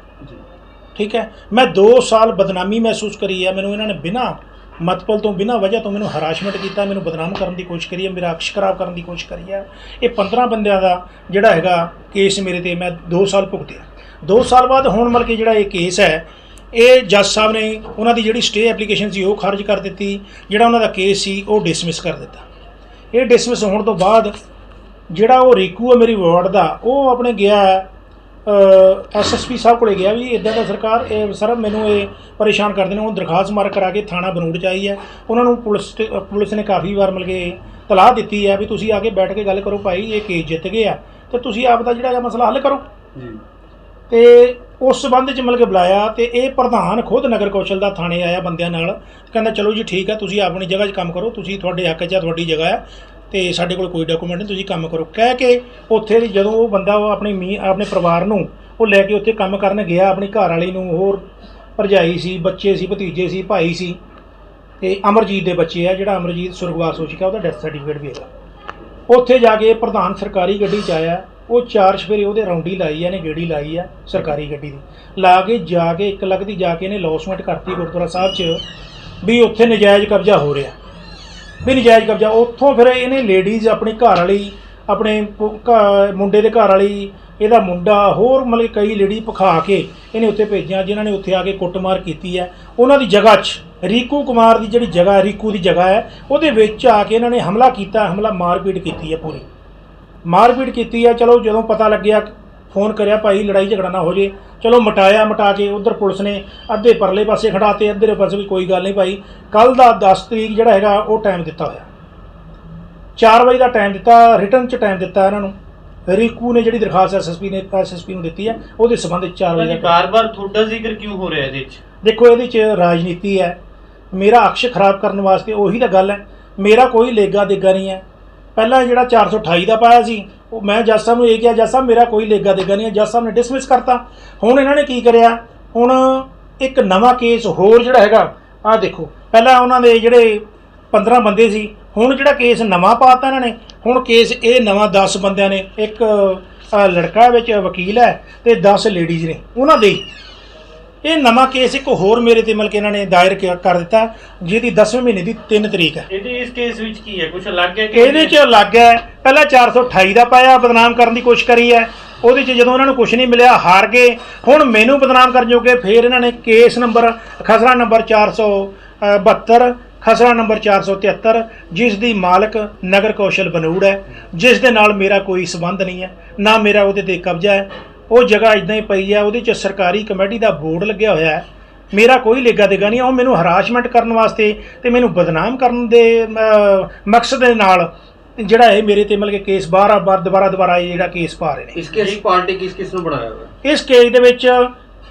ਠੀਕ ਹੈ? ਮੈਂ 2 ਸਾਲ ਬਦਨਾਮੀ ਮਹਿਸੂਸ ਕਰੀ ਹੈ। ਮੈਨੂੰ ਇਹਨਾਂ ਨੇ ਬਿਨਾਂ ਮਤਪਲ ਤੋਂ ਬਿਨਾਂ ਵਜ੍ਹਾ ਤੋਂ ਮੈਨੂੰ ਹਰਾਸ਼ਮੈਂਟ ਕੀਤਾ ਮੈਨੂੰ ਬਦਨਾਮ ਕਰਨ ਦੀ ਕੋਸ਼ਿਸ਼ ਕਰੀ ਹੈ ਮੇਰਾ ਅਕਸ਼ ਖਰਾਬ ਕਰਨ ਦੀ ਕੋਸ਼ਿਸ਼ ਕਰੀ ਹੈ। ਇਹ 15 ਬੰਦਿਆਂ ਦਾ ਜਿਹੜਾ ਹੈਗਾ ਕੇਸ ਮੇਰੇ ਤੇ ਮੈਂ 2 ਸਾਲ ਭੁਗਤਿਆ। 2 ਸਾਲ ਬਾਅਦ ਹੁਣ ਮਤਲਬ ਕਿ ਜਿਹੜਾ ਇਹ ਕੇਸ ਹੈ ਇਹ ਜੱਜ ਸਾਹਿਬ ਨੇ ਉਹਨਾਂ ਦੀ ਜਿਹੜੀ ਸਟੇ ਐਪਲੀਕੇਸ਼ਨ ਸੀ ਉਹ ਖਾਰਜ ਕਰ ਦਿੱਤੀ, ਜਿਹੜਾ ਉਹਨਾਂ ਦਾ ਕੇਸ ਸੀ ਉਹ ਡਿਸਮਿਸ ਕਰ ਦਿੱਤਾ। ਇਹ ਡਿਸਮਿਸ ਹੋਣ ਤੋਂ ਬਾਅਦ ਜਿਹੜਾ ਉਹ ਰੀਕੂ ਹੈ ਮੇਰੀ ਵਾਰਡ ਦਾ, ਉਹ ਆਪਣੇ ਗਿਆ ਐਸਐਸਪੀ ਸਾਹਿਬ ਕੋਲੇ ਗਿਆ ਵੀ ਇਦਾਂ ਦਾ ਸਰਕਾਰ, ਇਹ ਸਰ ਮੈਨੂੰ ਇਹ ਪਰੇਸ਼ਾਨ ਕਰਦੇ ਨੇ, ਉਹ ਦਰਖਾਸਤ ਮਾਰ ਕਰਾ ਕੇ ਥਾਣਾ ਬਨੂੜ ਚ ਆਈ ਹੈ। ਉਹਨਾਂ ਨੂੰ ਪੁਲਿਸ ਪੁਲਿਸ ਨੇ ਕਾਫੀ ਵਾਰ ਮਿਲ ਕੇ ਤਲਾਹ ਦਿੱਤੀ ਹੈ ਵੀ ਤੁਸੀਂ ਆ ਕੇ ਬੈਠ ਕੇ ਗੱਲ ਕਰੋ ਭਾਈ, ਇਹ ਕੇਸ ਜਿੱਤ ਗਏ ਆ ਤੇ ਤੁਸੀਂ ਆਪ ਦਾ ਜਿਹੜਾ ਹੈਗਾ ਮਸਲਾ ਹੱਲ ਕਰੋ। ਜੀ। ਤੇ ਉਸ ਸਬੰਧ ਚ ਮਿਲ ਕੇ ਬੁਲਾਇਆ ਤੇ ਇਹ ਪ੍ਰਧਾਨ ਖੁਦ ਨਗਰ ਕੌਸ਼ਲ ਦਾ ਥਾਣੇ ਆਇਆ ਬੰਦਿਆਂ ਨਾਲ। ਕਹਿੰਦਾ, ਚਲੋ ਜੀ, ਠੀਕ ਹੈ, ਤੁਸੀਂ ਆਪਣੀ ਜਗ੍ਹਾ 'ਚ ਕੰਮ ਕਰੋ, ਤੁਸੀਂ ਤੁਹਾਡੇ ਹੱਕ 'ਚ ਆ, ਤੁਹਾਡੀ ਜਗ੍ਹਾ ਹੈ ਤੇ ਸਾਡੇ ਕੋਲ ਕੋਈ ਡਾਕੂਮੈਂਟ ਨਹੀਂ, ਤੁਸੀਂ ਕੰਮ ਕਰੋ। ਕਹਿ ਕੇ ਉੱਥੇ ਦੀ ਜਦੋਂ ਉਹ ਬੰਦਾ ਉਹ ਆਪਣੀ ਮੀ, ਆਪਣੇ ਪਰਿਵਾਰ ਨੂੰ ਉਹ ਲੈ ਕੇ ਉੱਥੇ ਕੰਮ ਕਰਨ ਗਿਆ, ਆਪਣੀ ਘਰ ਵਾਲੀ ਨੂੰ ਹੋਰ ਭਰਜਾਈ ਸੀ, ਬੱਚੇ ਸੀ, ਭਤੀਜੇ ਸੀ, ਭਾਈ ਸੀ ਤੇ ਅਮਰਜੀਤ ਦੇ ਬੱਚੇ ਆ, ਜਿਹੜਾ ਅਮਰਜੀਤ ਸੁਰਗਵਾਸ ਹੋ ਚੁੱਕਾ ਉਹਦਾ ਡੈਥ ਸਰਟੀਫਿਕੇਟ ਵੀ ਹੈਗਾ। ਉੱਥੇ ਜਾ ਕੇ ਪ੍ਰਧਾਨ ਸਰਕਾਰੀ ਗੱਡੀ 'ਚ ਆਇਆ। ਉਹ ਚਾਰ ਸਵੇਰੇ ਉਹਦੇ ਰੌਂਡੀ ਲਾਈ ਆ ਨੇ ਗੇੜੀ ਲਾਈ ਆ ਸਰਕਾਰੀ ਗੱਡੀ ਦੀ। ਲਾ ਕੇ ਜਾ ਕੇ, ਇੱਕ ਲੱਖ ਦੀ ਜਾ ਕੇ ਇਹਨੇ ਲੌਸਮੈਂਟ ਕਰਤੀ ਗੁਰਦੁਆਰਾ ਸਾਹਿਬ 'ਚ ਵੀ ਉੱਥੇ ਨਜਾਇਜ਼ ਕਬਜ਼ਾ ਹੋ ਰਿਹਾ। ਵੀ ਨਜਾਇਜ਼ ਕਬਜ਼ਾ, ਉੱਥੋਂ ਫਿਰ ਇਹਨੇ ਲੇਡੀਜ਼ ਆਪਣੀ ਘਰ ਵਾਲੀ, ਆਪਣੇ ਪੁ- ਮੁੰਡੇ ਦੇ ਘਰ ਵਾਲੀ, ਇਹਦਾ ਮੁੰਡਾ, ਹੋਰ ਮਤਲਬ ਕਈ ਲੇਡੀ ਭਖਾ ਕੇ ਇਹਨੇ ਉੱਥੇ ਭੇਜਿਆ, ਜਿਨ੍ਹਾਂ ਨੇ ਉੱਥੇ ਆ ਕੇ ਕੁੱਟਮਾਰ ਕੀਤੀ ਹੈ ਉਹਨਾਂ ਦੀ ਜਗ੍ਹਾ 'ਚ, ਰੀਕੂ ਕੁਮਾਰ ਦੀ ਜਿਹੜੀ ਜਗ੍ਹਾ ਰੀਕੂ ਦੀ ਜਗ੍ਹਾ ਹੈ, ਉਹਦੇ ਵਿੱਚ ਆ ਕੇ ਇਹਨਾਂ ਨੇ ਹਮਲਾ ਕੀਤਾ, ਹਮਲਾ ਮਾਰਪੀਟ ਕੀਤੀ ਹੈ ਪੂਰੀ। ਮਾਰਪੀਟ ਕੀਤੀ ਹੈ ਚਲੋ ਜਦੋਂ ਪਤਾ ਲੱਗਿਆ ਫੋਨ ਕਰਿਆ ਭਾਈ ਲੜਾਈ ਝਗੜਾ ਨਾ ਹੋ ਜੇ। ਚਲੋ ਮਟਾਇਆ ਮਟਾ ਕੇ ਉਧਰ ਪੁਲਿਸ ਨੇ ਅੱਧੇ ਪਰਲੇ ਪਾਸੇ ਖੜਾਤੇ ਅੱਧੇ ਪਾਸੇ ਵੀ ਕੋਈ ਗੱਲ ਨਹੀਂ ਭਾਈ। ਕੱਲ ਦਾ 10 ਤਰੀਕ ਜਿਹੜਾ ਹੈਗਾ ਉਹ ਟਾਈਮ ਦਿੱਤਾ ਹੋਇਆ। 4 ਵਜੇ ਦਾ ਟਾਈਮ ਦਿੱਤਾ ਰਿਟਰਨ ਚ ਟਾਈਮ ਦਿੱਤਾ ਇਹਨਾਂ ਨੂੰ। ਰੀਕੂ ਨੇ ਜਿਹੜੀ ਦਰਖਾਸਤ ਐਸਐਸਪੀ ਨੇ ਐਸਐਸਪੀ ਨੂੰ ਦਿੱਤੀ ਹੈ ਉਹਦੇ ਸੰਬੰਧ ਵਿੱਚ 4 ਵਜੇ ਦਾ ਬਾਰ-ਬਾਰ ਤੁਹਾਡਾ ਜ਼ਿਕਰ ਕਿਉਂ ਹੋ ਰਿਹਾ ਇਹਦੇ 'ਚ ਦੇਖੋ ਇਹਦੇ 'ਚ ਰਾਜਨੀਤੀ ਹੈ। ਮੇਰਾ ਅਕਸ਼ ਖਰਾਬ ਕਰਨ ਵਾਸਤੇ ਉਹੀ ਤਾਂ ਗੱਲ ਹੈ। ਮੇਰਾ ਕੋਈ ਲੇਗਾ ਦੇਗਾ ਨਹੀਂ ਹੈ। ਪਹਿਲਾਂ ਜਿਹੜਾ 428 ਦਾ ਪਾਇਆ ਸੀ, ਉਹ ਮੈਂ ਜੱਜ ਸਾਹਿਬ ਨੂੰ ਇਹ ਕਿਹਾ, ਜੱਜ ਸਾਹਿਬ ਮੇਰਾ ਕੋਈ ਲੇਗਾ ਦੇਗਾ ਨਹੀਂ ਹੈ। ਜੱਜ ਸਾਹਿਬ ਨੇ ਡਿਸਮਿਸ ਕਰਤਾ। ਹੁਣ ਇਹਨਾਂ ਨੇ ਕੀ ਕਰਿਆ? ਹੁਣ ਇੱਕ ਨਵਾਂ ਕੇਸ ਹੋਰ ਜਿਹੜਾ ਹੈਗਾ, ਆਹ ਦੇਖੋ। ਪਹਿਲਾਂ ਉਹਨਾਂ ਦੇ ਜਿਹੜੇ 15 ਬੰਦੇ ਸੀ, ਹੁਣ ਜਿਹੜਾ ਕੇਸ ਨਵਾਂ ਪਾਤਾ ਇਹਨਾਂ ਨੇ, ਹੁਣ ਕੇਸ ਇਹ ਨਵਾਂ 10 ਬੰਦਿਆਂ ਨੇ, ਇੱਕ ਲੜਕਾ ਵਿੱਚ ਵਕੀਲ ਹੈ ਤੇ 10 ਲੇਡੀਜ਼ ਨੇ। ਉਹਨਾਂ ਦੇ ਇਹ ਨਵਾਂ ਕੇਸ ਇੱਕ ਹੋਰ ਮੇਰੇ ਤੇ ਮਤਲਬ ਕਿ ਇਹਨਾਂ ਨੇ ਦਾਇਰ ਕ- ਕਰ ਦਿੱਤਾ ਜਿਹਦੀ 10ਵੇਂ ਮਹੀਨੇ ਦੀ 3 ਤਰੀਕ ਹੈ। ਇਹਦੇ ਇਸ ਕੇਸ ਵਿੱਚ ਕੀ ਹੈ? ਕੁਝ ਅਲੱਗ ਹੈ ਕਿ ਇਹਦੇ 'ਚ ਅਲੱਗ ਹੈ। ਪਹਿਲਾਂ 428 ਦਾ ਪਾਇਆ ਬਦਨਾਮ ਕਰਨ ਦੀ ਕੋਸ਼ਿਸ਼ ਕਰੀ ਹੈ। ਉਹਦੇ 'ਚ ਜਦੋਂ ਇਹਨਾਂ ਨੂੰ ਕੁਝ ਨਹੀਂ ਮਿਲਿਆ ਹਾਰ ਗਏ। ਹੁਣ ਮੈਨੂੰ ਬਦਨਾਮ ਕਰਨ ਜੋਗੇ ਫੇਰ ਇਹਨਾਂ ਨੇ ਕੇਸ ਨੰਬਰ ਖਸਰਾ ਨੰਬਰ 472 ਖਸਰਾ ਨੰਬਰ 473 ਜਿਸ ਦੀ ਮਾਲਕ ਨਗਰ ਕੌਸ਼ਲ ਬਨੂੜ ਹੈ ਜਿਸ ਦੇ ਨਾਲ ਮੇਰਾ ਕੋਈ ਸਬੰਧ ਨਹੀਂ ਹੈ ਨਾ ਮੇਰਾ ਉਹਦੇ ਤੇ ਕਬਜ਼ਾ ਹੈ। ਉਹ ਜਗ੍ਹਾ ਇਦਾਂ ਹੀ ਪਈ ਹੈ ਉਹਦੇ 'ਚ ਸਰਕਾਰੀ ਕਮੇਟੀ ਦਾ ਬੋਰਡ ਲੱਗਿਆ ਹੋਇਆ ਹੈ। ਮੇਰਾ ਕੋਈ ਲੇਗਾ ਦੇਗਾ ਨਹੀਂ ਉਹ ਮੈਨੂੰ ਹਰਾਸਮੈਂਟ ਕਰਨ ਵਾਸਤੇ ਤੇ ਮੈਨੂੰ ਬਦਨਾਮ ਕਰਨ ਦੇ ਮਕਸਦ ਦੇ ਨਾਲ ਜਿਹੜਾ ਇਹ ਮੇਰੇ ਤੇ ਮਤਲਬ ਕਿ ਕੇਸ ਬਾਰ ਬਾਰ ਦੁਬਾਰਾ ਦੁਬਾਰਾ ਇਹ ਜਿਹੜਾ ਕੇਸ ਪਾ ਰਹੇ ਨੇ। ਇਸ ਕੇਸ ਪਾਰਟੀ ਕਿਸ ਕਿਸ ਨੂੰ ਬਣਾਇਆ ਹੋਇਆ? ਹੈ? ਇਸ ਕੇਸ ਦੇ ਵਿੱਚ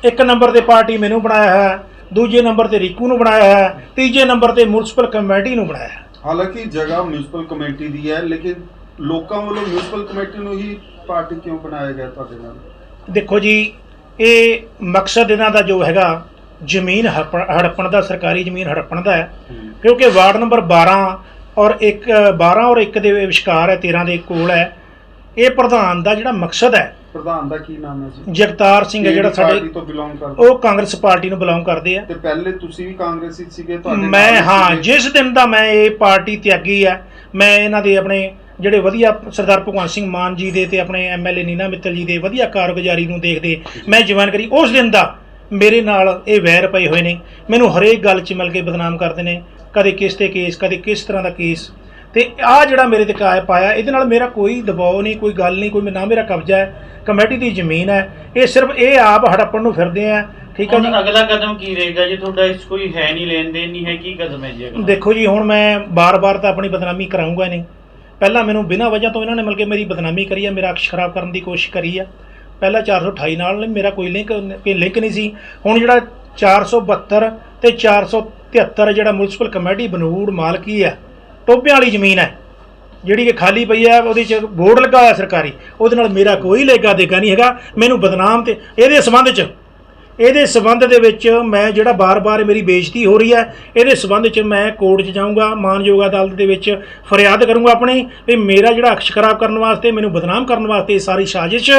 ਇੱਕ ਨੰਬਰ ਤੇ ਪਾਰਟੀ ਮੈਨੂੰ ਬਣਾਇਆ ਹੈ ਦੂਜੇ ਨੰਬਰ ਤੇ ਰੀਕੂ ਨੂੰ ਬਣਾਇਆ ਹੈ ਤੀਜੇ ਨੰਬਰ ਤੇ ਮਿਊਨਿਸਪਲ ਕਮੇਟੀ ਨੂੰ ਬਣਾਇਆ ਹੈ। ਹਾਲਾਂਕਿ ਜਗ੍ਹਾ ਮਿਊਨਿਸਪਲ ਕਮੇਟੀ ਦੀ ਹੈ ਲੇਕਿਨ ਲੋਕਾਂ ਵੱਲੋਂ ਮਿਊਨਿਸਪਲ ਕਮੇਟੀ ਨੂੰ ਹੀ ਪਾਰਟੀ ਕਿਉਂ ਬਣਾਇਆ ਗਿਆ ਤੁਹਾਡੇ ਨਾਲ? ਦੇਖੋ ਜੀ ਇਹ ਮਕਸਦ ਇਹਨਾਂ ਦਾ ਜੋ ਹੈਗਾ ਜ਼ਮੀਨ ਹੜਪ- ਹੜੱਪਣ ਦਾ ਸਰਕਾਰੀ ਜ਼ਮੀਨ ਹੜੱਪਣ ਦਾ ਹੈ। ਕਿਉਂਕਿ ਵਾਰਡ ਨੰਬਰ 12 ਔਰ 1 12 ਔਰ 1 ਦੇ ਵਿਚਕਾਰ ਹੈ 13 ਦੇ ਕੋਲ ਹੈ। ਇਹ ਪ੍ਰਧਾਨ ਦਾ ਜਿਹੜਾ ਮਕਸਦ ਹੈ ਪ੍ਰਧਾਨ ਦਾ ਕੀ ਨਾਮ ਹੈ ਜੀ? ਜਗਤਾਰ ਸਿੰਘ ਹੈ ਜਿਹੜਾ ਸਾਡੇ ਉਹ ਕਾਂਗਰਸ ਪਾਰਟੀ ਨੂੰ ਬਿਲੋਂਗ ਕਰਦੇ ਆ। ਤੇ ਪਹਿਲੇ ਤੁਸੀਂ ਵੀ ਕਾਂਗਰਸੀ ਸੀਗੇ ਤੁਹਾਡੇ ਮੈਂ ਹੀ। ਜਿਸ ਦਿਨ ਦਾ ਮੈਂ ਇਹ ਪਾਰਟੀ ਤਿਆਗੀ ਆ ਮੈਂ ਇਹਨਾਂ ਦੇ ਆਪਣੇ ਜਿਹੜੇ ਵਧੀਆ ਸਰਦਾਰ ਭਗਵੰਤ ਸਿੰਘ ਮਾਨ ਜੀ ਦੇ ਤੇ ਆਪਣੇ ਐਮਐਲਏ ਨੀਨਾ ਮਿੱਤਲ ਜੀ ਦੇ ਵਧੀਆ ਕਾਰਗੁਜ਼ਾਰੀ ਨੂੰ ਦੇਖਦੇ ਮੈਂ ਜਵਾਨ ਕਰੀ ਉਸ ਦਿਨ ਦਾ ਮੇਰੇ ਨਾਲ ਇਹ ਵੈਰ ਪਏ ਹੋਏ ਨੇ। ਮੈਨੂੰ ਹਰੇਕ ਗੱਲ 'ਚ ਮਿਲ ਕੇ ਬਦਨਾਮ ਕਰਦੇ ਨੇ। ਕਦੇ ਕਿਸ ਤੇ ਕੇਸ ਕਦੇ ਕਿਸ ਤਰ੍ਹਾਂ ਦਾ ਕੇਸ। ਤੇ ਆ ਜਿਹੜਾ ਮੇਰੇ ਤੇ ਕਾਇ ਪਾਇਆ ਇਹਦੇ ਨਾਲ ਮੇਰਾ ਕੋਈ ਦਬਾਅ ਨਹੀਂ ਕੋਈ ਗੱਲ ਨਹੀਂ ਕੋਈ ਨਾ ਮੇਰਾ ਕਬਜ਼ਾ ਹੈ। ਕਮੇਟੀ ਦੀ ਜ਼ਮੀਨ ਹੈ। ਇਹ ਸਿਰਫ ਇਹ ਆਪ ਹੜੱਪਣ ਨੂੰ ਫਿਰਦੇ ਆ। ਠੀਕ ਹੈ ਜੀ? ਅਗਲਾ ਕਦਮ ਕੀ ਰਹੇਗਾ ਜੇ? ਤੁਹਾਡਾ ਇਸ ਕੋਈ ਹੈ ਨਹੀਂ ਲੈਣ ਦੇਣ ਨਹੀਂ ਹੈ ਕੀ ਕਦਮ ਹੈ ਜੀ ਦੇਖੋ ਜੀ ਹੁਣ ਮੈਂ ਬਾਰ-ਬਾਰ ਤਾਂ ਆਪਣੀ ਬਦਨਾਮੀ ਕਰਾਉਂਗਾ ਨਹੀਂ। ਪਹਿਲਾਂ ਮੈਨੂੰ ਬਿਨਾਂ ਵਜ੍ਹਾ ਤੋਂ ਇਹਨਾਂ ਨੇ ਮਿਲ ਕੇ ਮੇਰੀ ਬਦਨਾਮੀ ਕਰੀ ਹੈ, ਮੇਰਾ ਅਕਸ਼ ਖਰਾਬ ਕਰਨ ਦੀ ਕੋਸ਼ਿਸ਼ ਕਰੀ ਹੈ। ਪਹਿਲਾਂ 428 ਨਾਲ ਮੇਰਾ ਕੋਈ ਲਿੰਕ ਕੋਈ ਲਿੰਕ ਨਹੀਂ ਸੀ। ਹੁਣ ਜਿਹੜਾ 472 ਤੇ 473 ਜਿਹੜਾ ਮਿਊਨਿਸਪਲ ਕਮੇਟੀ ਬਨੂੜ ਮਾਲਕੀ ਹੈ ਟੋਬਿਆਂ ਵਾਲੀ ਜ਼ਮੀਨ ਹੈ। ਜਿਹੜੀ ਕਿ ਖਾਲੀ ਪਈ ਹੈ, ਉਹਦੇ 'ਚ ਬੋਰਡ ਲੱਗਾ ਹੋਇਆ ਸਰਕਾਰੀ, ਉਹਦੇ ਨਾਲ ਮੇਰਾ ਕੋਈ ਲੇਗਾ ਦੇਗਾ ਨਹੀਂ ਹੈਗਾ। ਮੈਨੂੰ ਬਦਨਾਮ ਤੇ ਇਹਦੇ ਸੰਬੰਧ 'ਚ ਇਹਦੇ ਸਬੰਧ ਦੇ ਵਿੱਚ ਮੈਂ ਜਿਹੜਾ ਬਾਰ-ਬਾਰ ਮੇਰੀ ਬੇਇੱਜ਼ਤੀ ਹੋ ਰਹੀ ਹੈ, ਇਹਦੇ ਸਬੰਧ 'ਚ ਮੈਂ ਕੋਰਟ 'ਚ ਜਾਊਂਗਾ, ਮਾਨਯੋਗ ਅਦਾਲਤ ਦੇ ਵਿੱਚ ਫਰਿਆਦ ਕਰੂੰਗਾ ਆਪਣੀ ਵੀ ਮੇਰਾ ਜਿਹੜਾ ਅਕਸ਼ ਖਰਾਬ ਕਰਨ ਵਾਸਤੇ, ਮੈਨੂੰ ਬਦਨਾਮ ਕਰਨ ਵਾਸਤੇ ਇਹ ਸਾਰੀ ਸਾਜ਼ਿਸ਼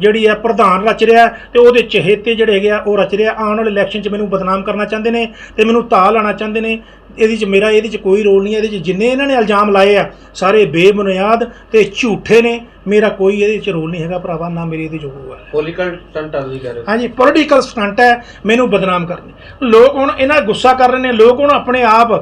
ਜਿਹੜੀ ਹੈ ਪ੍ਰਧਾਨ ਰਚ ਰਿਹਾ ਤੇ ਉਹਦੇ ਚਹੇਤੇ ਜਿਹੜੇ ਹੈਗੇ ਆ, ਉਹ ਰਚ ਰਿਹਾ ਆਉਣ ਵਾਲੇ ਇਲੈਕਸ਼ਨ 'ਚ ਮੈਨੂੰ ਬਦਨਾਮ ਕਰਨਾ ਚਾਹੁੰਦੇ ਨੇ ਤੇ ਮੈਨੂੰ ਤਾਲ ਲਾਣਾ ਚਾਹੁੰਦੇ ਨੇ। ਇਹਦੇ 'ਚ ਮੇਰਾ ਇਹਦੇ 'ਚ ਕੋਈ ਰੋਲ ਨਹੀਂ ਇਹਦੇ 'ਚ ਜਿੰਨੇ ਇਹਨਾਂ ਨੇ ਇਲਜ਼ਾਮ ਲਾਏ ਆ ਸਾਰੇ ਬੇਬੁਨਿਆਦ ਤੇ ਝੂਠੇ ਨੇ ਮੇਰਾ ਕੋਈ ਇਹਦੇ 'ਚ ਰੋਲ ਨਹੀਂ ਹੈਗਾ ਭਰਾਵਾ ਨਾ ਮੇਰੀ ਇਹਦੇ 'ਚ ਹੋਊਗਾ ਪੋਲੀਟੀਕਲ ਸਟੰਟ ਤੁਸੀਂ ਕਹਿ ਰਹੇ ਹਾਂਜੀ ਪੋਲੀਟੀਕਲ ਸਟੰਟ ਹੈ ਮੈਨੂੰ ਬਦਨਾਮ ਕਰਨੇ। ਲੋਕ ਹੁਣ ਇਹਨਾਂ ਗੁੱਸਾ ਕਰ ਰਹੇ ਨੇ ਲੋਕ ਹੁਣ ਆਪਣੇ ਆਪ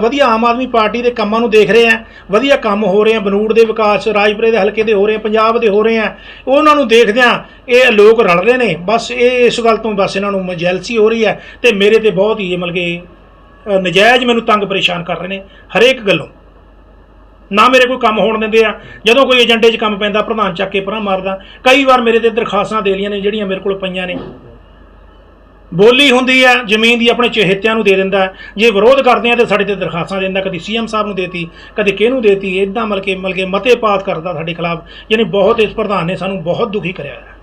ਵਧੀਆ ਆਮ ਆਦਮੀ ਪਾਰਟੀ ਦੇ ਕੰਮਾਂ ਨੂੰ ਦੇਖ ਰਹੇ ਆ ਵਧੀਆ ਕੰਮ ਹੋ ਰਹੇ ਆ ਬਨੂੜ ਦੇ ਵਿਕਾਸ ਰਾਜਪੁਰੇ ਦੇ ਹਲਕੇ ਦੇ ਹੋ ਰਹੇ ਆ ਪੰਜਾਬ ਦੇ ਹੋ ਰਹੇ ਆ ਉਹਨਾਂ ਨੂੰ ਦੇਖਦਿਆਂ ਇਹ ਲੋਕ ਰਲ ਰਹੇ ਨੇ ਬਸ ਇਹ ਇਸ ਗੱਲ ਤੋਂ ਬਸ ਇਹਨਾਂ ਨੂੰ ਜੈਲਸੀ ਹੋ ਰਹੀ ਹੈ ਤੇ ਮੇਰੇ ਤੇ ਬਹੁਤ ਹੀ ਮਤਲਬ ਕਿ ਨਜਾਇਜ਼ ਮੈਨੂੰ ਤੰਗ ਪਰੇਸ਼ਾਨ ਕਰ ਰਹੇ ਨੇ ਹਰੇਕ ਗੱਲੋਂ। ਨਾ ਮੇਰੇ ਕੋਈ ਕੰਮ ਹੋਣ ਦਿੰਦੇ ਆ, ਜਦੋਂ ਕੋਈ ਏਜੰਡੇ 'ਚ ਕੰਮ ਪੈਂਦਾ, ਪ੍ਰਧਾਨ ਚੱਕ ਕੇ ਪਰਾਂ ਮਾਰਦਾ। ਕਈ ਵਾਰ ਮੇਰੇ ਤੇ ਦਰਖਾਸਤਾਂ ਦੇ ਲੀਆਂ ਨੇ, ਜਿਹੜੀਆਂ ਮੇਰੇ ਕੋਲ ਪਈਆਂ ਨੇ। ਬੋਲੀ ਹੁੰਦੀ ਹੈ ਜ਼ਮੀਨ ਦੀ ਆਪਣੇ ਚਹੇਤਿਆਂ ਨੂੰ ਦੇ ਦਿੰਦਾ। ਜੇ ਵਿਰੋਧ ਕਰਦੇ ਆ ਤੇ ਸਾਡੇ ਤੇ ਦਰਖਾਸਤਾਂ ਦਿੰਦਾ, ਕਦੀ ਸੀਐਮ ਸਾਹਿਬ ਨੂੰ ਦੇਤੀ, ਕਦੇ ਕਿਹਨੂੰ ਦੇਤੀ ਇਦਾਂ ਮਤਲਬ ਕਿ ਮਤਲਬ ਕਿ ਮਤੇ ਪਾਸ ਕਰਦਾ ਸਾਡੇ ਖਿਲਾਫ। ਯਾਨੀ ਬਹੁਤ ਇਸ ਪ੍ਰਧਾਨ ਨੇ ਸਾਨੂੰ ਬਹੁਤ ਦੁਖੀ ਕਰਿਆ ਹੈ।